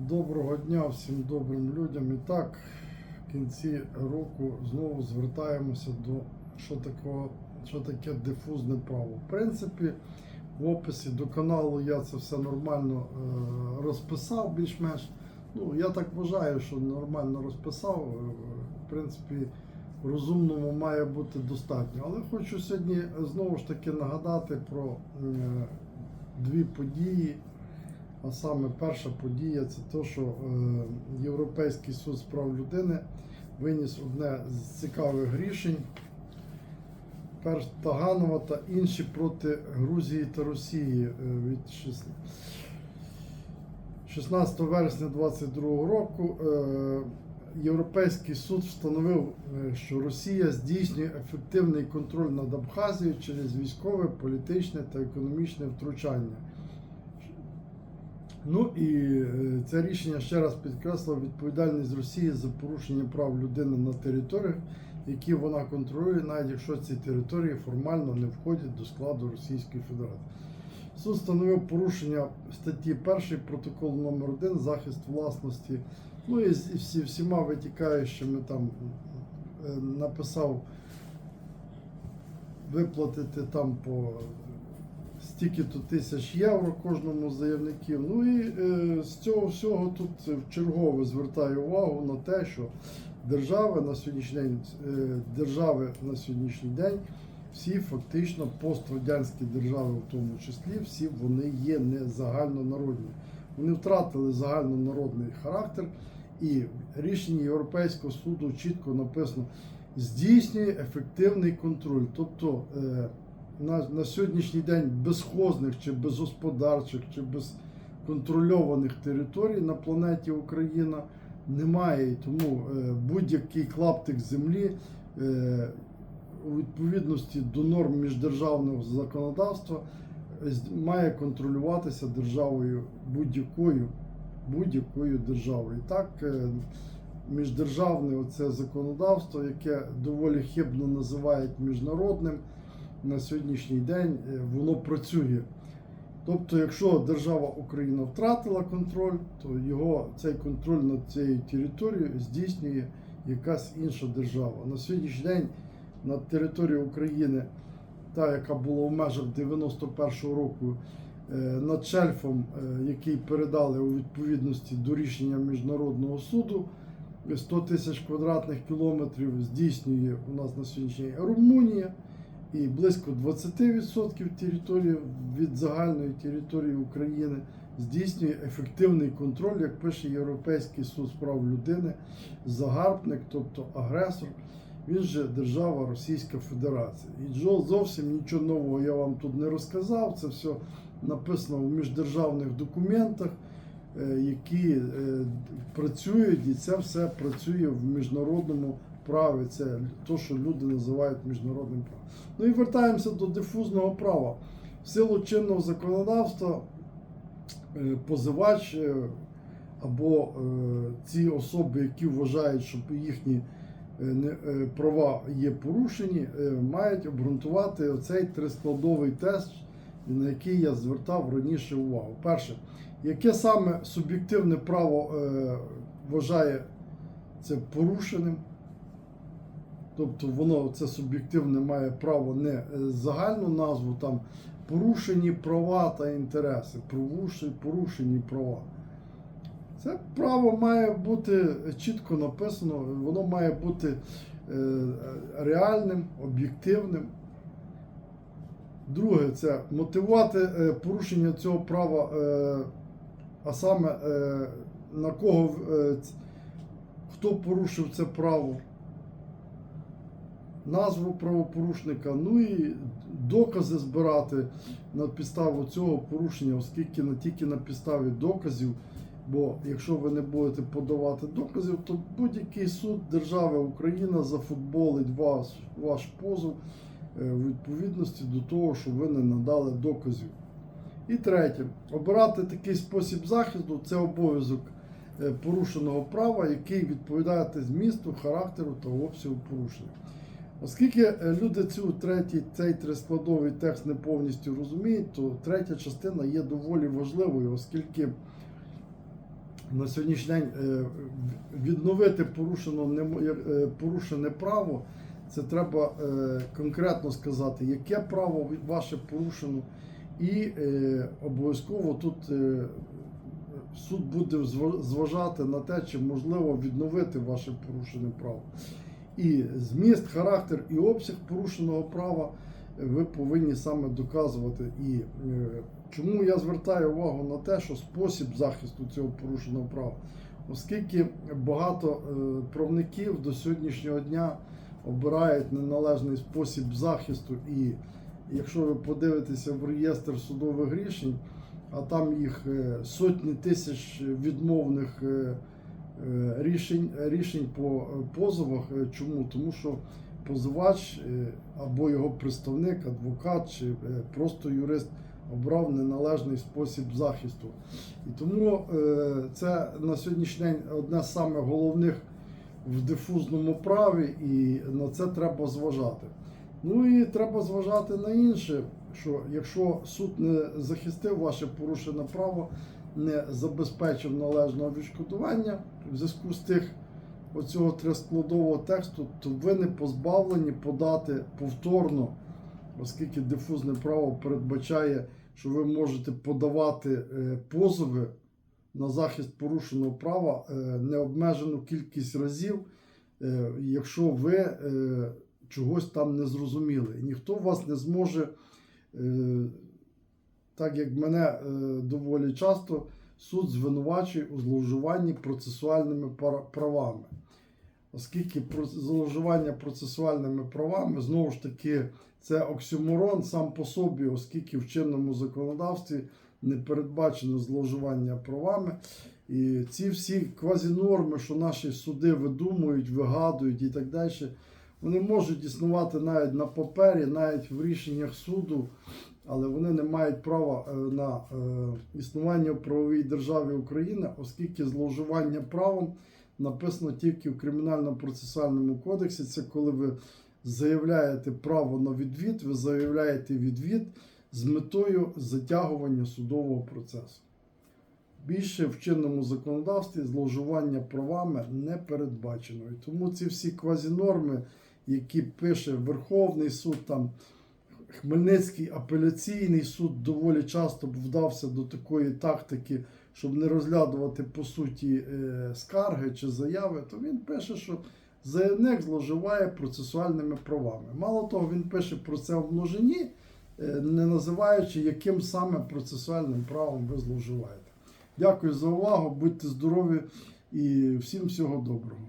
Доброго дня всім добрим людям. І так, в кінці року знову звертаємося до що такого, що таке дифузне право. В принципі, в описі до каналу я це все нормально е, розписав більш-менш. Ну, я так вважаю, що нормально розписав. Е, В принципі, розумному має бути достатньо. Але хочу сьогодні знову ж таки нагадати про е, дві події. А саме перша подія це те, що е, Європейський суд з прав людини виніс одне з цікавих рішень. Перш Таганова та інші проти Грузії та Росії е, від 16 вересня 2022 року. Е, Європейський суд встановив, що Росія здійснює ефективний контроль над Абхазією через військове, політичне та економічне втручання. Ну і е, це рішення ще раз підкреслило відповідальність Росії за порушення прав людини на територіях, які вона контролює, навіть якщо ці території формально не входять до складу Російської Федерації. Суд встановив порушення статті 1 протоколу номер 1 захист власності. Ну і всі, всіма витікаючими там е, написав виплатити там по стільки-то тисяч євро кожному з заявників. Ну і е, з цього всього тут чергове звертаю увагу на те, що держави на сьогоднішній день, е, держави на сьогоднішній день, всі фактично пострадянські держави, в тому числі, всі вони є не загальнонародні. Вони втратили загальнонародний характер, і в рішенні Європейського суду чітко написано здійснює ефективний контроль. Тобто е, на, на сьогоднішній день безхозних чи безгосподарчих чи безконтрольованих територій на планеті Україна немає. І тому е, будь-який клаптик землі е, у відповідності до норм міждержавного законодавства е, має контролюватися державою будь-якою будь-якою державою. І так, міждержавне оце законодавство, яке доволі хибно називають міжнародним, на сьогоднішній день е, воно працює. Тобто, якщо держава Україна втратила контроль, то його цей контроль над цією територією здійснює якась інша держава. На сьогоднішній день на території України, та яка була в межах 91-го року, е, над шельфом, е, який передали у відповідності до рішення міжнародного суду, 100 тисяч квадратних кілометрів здійснює у нас на сьогоднішній день Румунія і близько 20% території від загальної території України здійснює ефективний контроль, як пише Європейський суд прав людини, загарбник, тобто агресор. Він же держава Російська Федерація. І Джо зовсім нічого нового я вам тут не розказав. Це все написано в міждержавних документах, е, які е, працюють, і це все працює в міжнародному праві. Це те, що люди називають міжнародним правом. Ну і вертаємося до дифузного права. В силу чинного законодавства е, позивач е, або е, ці особи, які вважають, що їхні права є порушені, мають обґрунтувати оцей трискладовий тест, на який я звертав раніше увагу. Перше, яке саме суб'єктивне право вважає це порушеним? Тобто воно це суб'єктивне має право не е, загальну назву, там порушені права та інтереси, порушені, права. Це право має бути чітко написано, воно має бути е, реальним, об'єктивним. Друге, це мотивувати е, порушення цього права, а саме на кого хто порушив це право, назву правопорушника, ну і докази збирати на підставу цього порушення, оскільки не тільки на підставі доказів. Бо якщо ви не будете подавати доказів, то будь-який суд держави Україна зафутболить вас, ваш позов е, в відповідності до того, що ви не надали доказів. І третє, обирати такий спосіб захисту це обов'язок е, порушеного права, який відповідає змісту, характеру та обсягу порушення. Оскільки е, люди цю третій, цей трискладовий текст не повністю розуміють, то третя частина є доволі важливою, оскільки на сьогоднішній день е, відновити е, порушене право, це треба конкретно сказати, яке право ваше порушено, і обов'язково тут суд буде зважати на те, чи можливо відновити ваше порушене право. І зміст, характер і обсяг порушеного права ви повинні саме доказувати. І е, чому я звертаю увагу на те, що спосіб захисту цього порушеного права, оскільки багато е, правників до сьогоднішнього дня обирають неналежний спосіб захисту, і якщо ви подивитеся в реєстр судових рішень, а там їх е, сотні тисяч відмовних рішень, рішень по е, позовах. Е, Чому? Тому що позивач е, або його представник, адвокат чи е, просто юрист обрав неналежний спосіб захисту. І тому е, це на сьогоднішній день одне з самих головних в дифузному праві, і на це треба зважати. Ну і треба зважати на інше, що якщо суд не захистив ваше порушене право, не забезпечив належного відшкодування в зв'язку з тих оцього трискладового тексту, то ви не позбавлені подати повторно, оскільки дифузне право передбачає, що ви можете подавати е, позови на захист порушеного права е, необмежену кількість разів, е, якщо ви чогось там не зрозуміли. І ніхто вас не зможе, так як мене е, доволі часто суд звинувачує у зловживанні процесуальними правами. Оскільки зловживання процесуальними правами, знову ж таки, це оксюморон сам по собі, оскільки в чинному законодавстві не передбачено зловживання правами. І ці всі квазінорми, що наші суди видумують, вигадують і так далі, вони можуть існувати навіть на папері, навіть в рішеннях суду, але вони не мають права е, на е, існування в правовій державі України, оскільки зловживання правом написано тільки в Кримінально-процесуальному кодексі. Це коли ви заявляєте право на відвід, ви заявляєте відвід з метою затягування судового процесу. Більше в чинному законодавстві зловживання правами не передбачено. І тому ці всі квазінорми, які пише Верховний суд, там Хмельницький апеляційний суд доволі часто вдався до такої тактики, щоб не розглядувати по суті е, скарги чи заяви, то він пише, що заявник зловживає процесуальними правами. Мало того, він пише про це в множині, е, не називаючи, яким саме процесуальним правом ви зловживаєте. Дякую за увагу, будьте здорові і всім всього доброго.